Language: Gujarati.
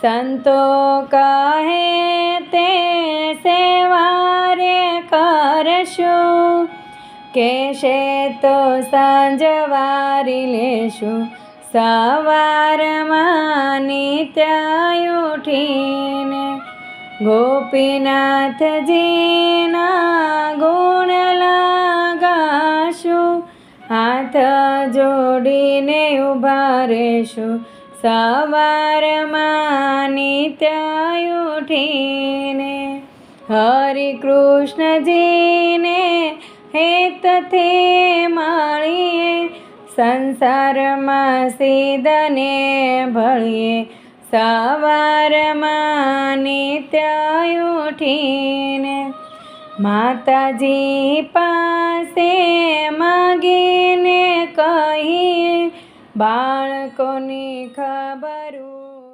સંતો કહે તે સેવારે કરશું. કેશે તો સાંજવારી લેશું. સવારમાં નિત્ય ઉઠીને ગોપીનાથજીના ગુણ લગાશું. હાથ જોડીને ઊભા રહેશું. સવારમાં નિત્ય ઉઠીને હરે કૃષ્ણજીને હેતથી મળીએ, સંસારમાં સીધને ભળીએ. સવારમાં નિત્ય ઉઠીને માતાજી પાસે બાળકોની ખબરું